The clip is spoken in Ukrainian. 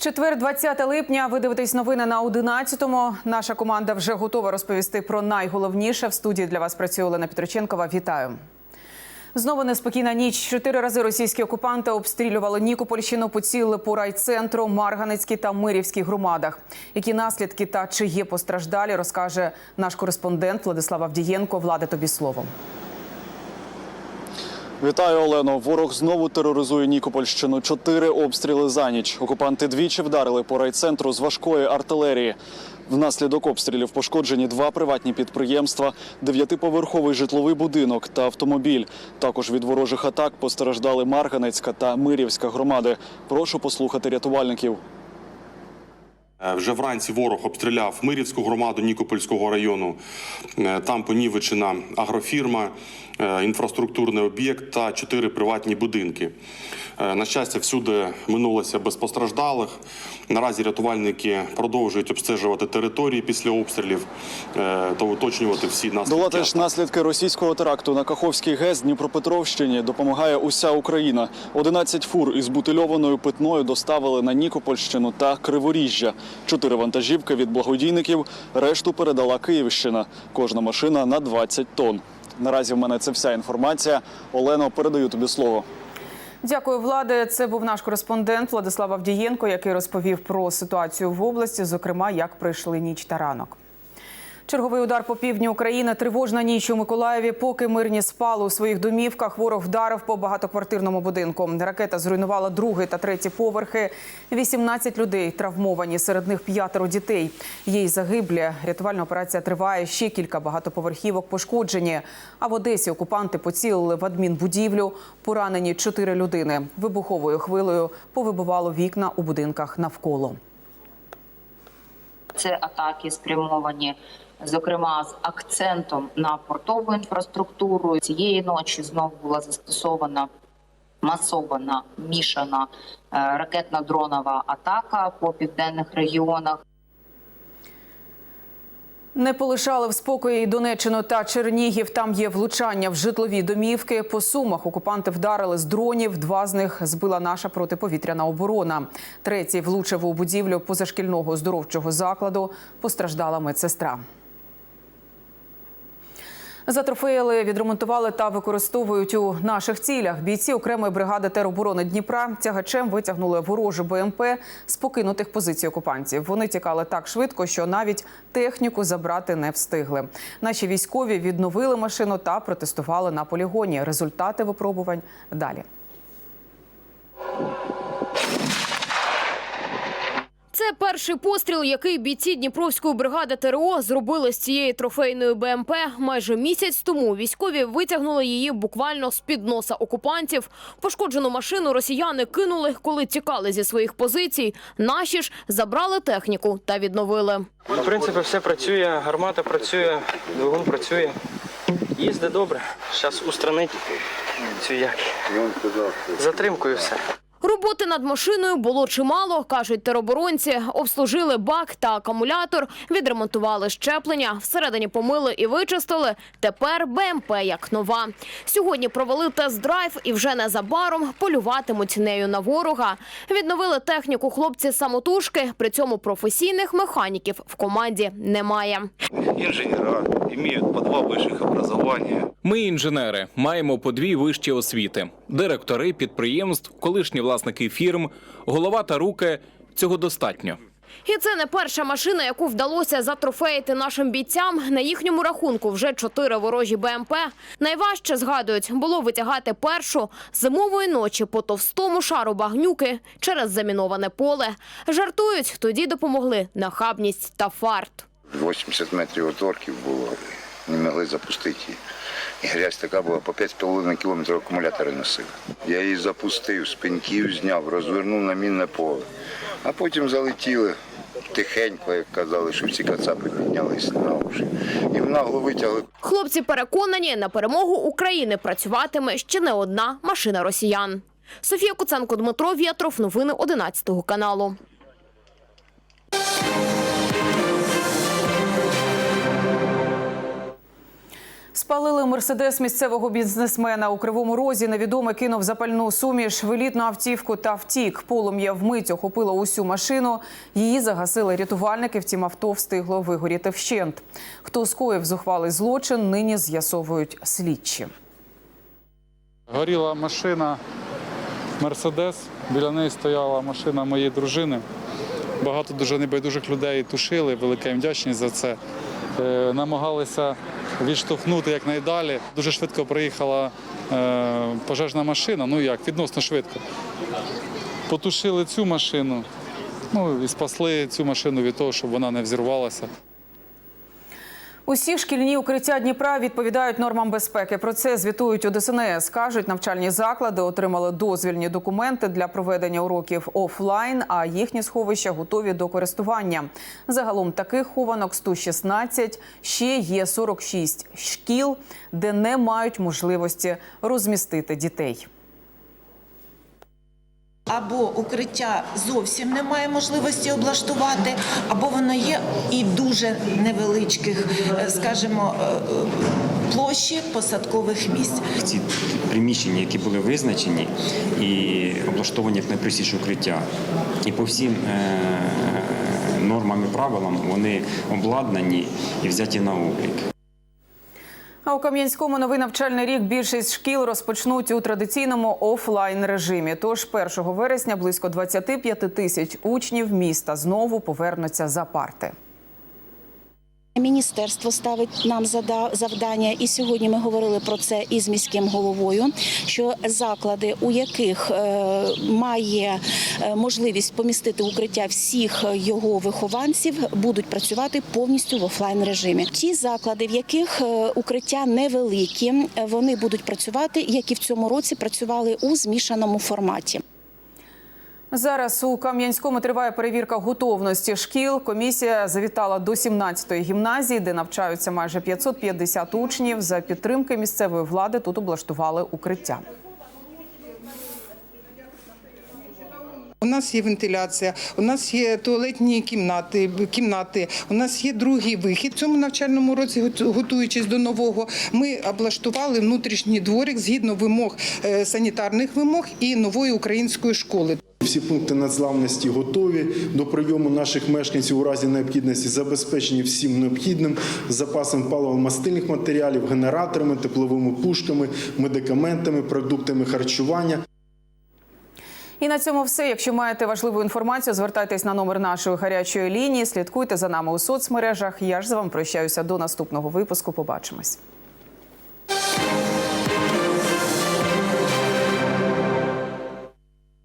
Четвер, 20 липня. Ви дивитесь новини на 11-му. Наша команда вже готова розповісти про найголовніше. В студії для вас працює Олена Петроченкова. Вітаю. Знову неспокійна ніч. Чотири рази російські окупанти обстрілювали Нікопольщину, поцілили по райцентру, Марганецькій та Мирівській громадах. Які наслідки та чи є постраждалі, розкаже наш кореспондент Владислав Авдієнко. Влади тобі словом. Вітаю, Олено. Ворог знову тероризує Нікопольщину. Чотири обстріли за ніч. Окупанти двічі вдарили по райцентру з важкої артилерії. Внаслідок обстрілів пошкоджені два приватні підприємства, дев'ятиповерховий житловий будинок та автомобіль. Також від ворожих атак постраждали Марганецька та Мирівська громади. Прошу послухати рятувальників. Е, Вже вранці ворог обстріляв Мирівську громаду Нікопольського району. Е, Там понівечена агрофірма, е, інфраструктурний об'єкт та чотири приватні будинки. На щастя, всюди минулося без постраждалих. Наразі рятувальники продовжують обстежувати території після обстрілів та уточнювати всі наслідки. Долати ж наслідки російського теракту на Каховський ГЕС Дніпропетровщині допомагає уся Україна. 11 фур із бутильованою питною доставили на Нікопольщину та Криворіжжя. Чотири вантажівки від благодійників. Решту передала Київщина. Кожна машина на 20 тонн. Наразі в мене це вся інформація. Олено, передаю тобі слово. Дякую, влади. Це був наш кореспондент Владислав Авдієнко, який розповів про ситуацію в області, зокрема, як пройшли ніч та ранок. Черговий удар по півдню України. Тривожна ніч у Миколаєві. Поки мирні спали у своїх домівках, ворог вдарив по багатоквартирному будинку. Ракета зруйнувала другий та третій поверхи. 18 людей травмовані, серед них п'ятеро дітей. Є загиблі. Рятувальна операція триває. Ще кілька багатоповерхівок пошкоджені. А в Одесі окупанти поцілили в адмінбудівлю. Поранені чотири людини. Вибуховою хвилею повибивало вікна у будинках навколо. Це атаки спрямовані, зокрема з акцентом на портову інфраструктуру. Цієї ночі знову була застосована масована мішана е, ракетно-дронова атака по південних регіонах. Не полишали в спокої і Донеччину та Чернігів. Там є влучання в житлові домівки. По сумах окупанти вдарили з дронів. Два з них збила наша протиповітряна оборона. Третій влучив у будівлю позашкільного оздоровчого закладу. Постраждала медсестра. Затрофеїли, відремонтували та використовують у наших цілях. Бійці окремої бригади тероборони Дніпра тягачем витягнули ворожу БМП з покинутих позицій окупантів. Вони тікали так швидко, що навіть техніку забрати не встигли. Наші військові відновили машину та протестували на полігоні. Результати випробувань далі. Це перший постріл, який бійці Дніпровської бригади ТРО зробили з цієї трофейної БМП. Майже місяць тому військові витягнули її буквально з під носа окупантів. Пошкоджену машину росіяни кинули, коли тікали зі своїх позицій. Наші ж забрали техніку та відновили. В принципі, все працює, гармата працює, двигун працює. Їздить добре. Зараз устранить цю як. Затримкою все. Роботи над машиною було чимало, кажуть тероборонці. Обслужили бак та акумулятор, відремонтували щеплення, всередині помили і вичистили. Тепер БМП як нова. Сьогодні провели тест-драйв і вже незабаром полюватимуть нею на ворога. Відновили техніку хлопці самотужки. При цьому професійних механіків в команді немає. инженера имеют по два высших образования. Ми інженери маємо по дві вищі освіти: директори підприємств, колишні власники фірм, голова та руки. Цього достатньо. І це не перша машина, яку вдалося затрофеїти нашим бійцям. На їхньому рахунку вже чотири ворожі БМП. Найважче згадують було витягати першу зимової ночі по товстому шару багнюки через заміноване поле. Жартують, тоді допомогли нахабність та фарт. 80 метрів від орків було, не могли запустити її. І грязь така була, по 5,5 кілометрів акумулятори носили. Я її запустив, з пеньків зняв, розвернув на мінне поле. А потім залетіли тихенько, як казали, що всі кацапи піднялись на уші. І в нагло витягли Хлопці переконані, на перемогу України працюватиме ще не одна машина росіян. Софія Куценко, Дмитро В'ятров. Новини 11 каналу. Спалили мерседес місцевого бізнесмена у кривому розі. Невідомий кинув запальну суміш в елітну автівку та втік. Полум'я вмить охопило усю машину. Її загасили рятувальники. Втім, авто встигло вигоріти вщент. Хто скоїв зухвалий злочин, нині з'ясовують слідчі. Горіла машина Мерседес. Біля неї стояла машина моєї дружини. Багато дуже небайдужих людей тушили. Велика їм вдячність за це. Е, намагалися відштовхнути якнайдалі. Дуже швидко приїхала е, пожежна машина. Ну як, відносно швидко. Потушили цю машину. Ну і спасли цю машину від того, щоб вона не взірвалася. Усі шкільні укриття Дніпра відповідають нормам безпеки. Про це звітують у ДСНС. Кажуть, навчальні заклади отримали дозвільні документи для проведення уроків офлайн, а їхні сховища готові до користування. Загалом таких хованок 116, ще є 46 шкіл, де не мають можливості розмістити дітей. Або укриття зовсім немає можливості облаштувати, або воно є і дуже невеличких, е, скажімо, е, е, площі посадкових місць. ці приміщення, які були визначені і облаштовані як найпростіше укриття. І по всім нормам і правилам вони обладнані і взяті на облік. А у Кам'янському новий навчальний рік більшість шкіл розпочнуть у традиційному офлайн режимі. Тож 1 вересня близько 25 тисяч учнів міста знову повернуться за парти. Міністерство ставить нам завдання, і сьогодні ми говорили про це із міським головою. Що заклади, у яких е, має е, можливість помістити укриття всіх його вихованців, будуть працювати повністю в офлайн режимі. Ті заклади, в яких е, укриття невеликі, вони будуть працювати, як і в цьому році працювали у змішаному форматі. Зараз у Кам'янському триває перевірка готовності шкіл. Комісія завітала до 17-ї гімназії, де навчаються майже 550 учнів. За підтримки місцевої влади тут облаштували укриття. У нас є вентиляція, у нас є туалетні кімнати, кімнати, у нас є другий вихід. В цьому навчальному році, готу- готуючись до нового, ми облаштували внутрішній дворик згідно вимог е, санітарних вимог і нової української школи. Всі пункти незламності готові до прийому наших мешканців у разі необхідності, забезпечені всім необхідним запасом паливо-мастильних матеріалів, генераторами, тепловими пушками, медикаментами, продуктами харчування. І на цьому все. Якщо маєте важливу інформацію, звертайтесь на номер нашої гарячої лінії. Слідкуйте за нами у соцмережах. Я ж з вами прощаюся до наступного випуску. Побачимось.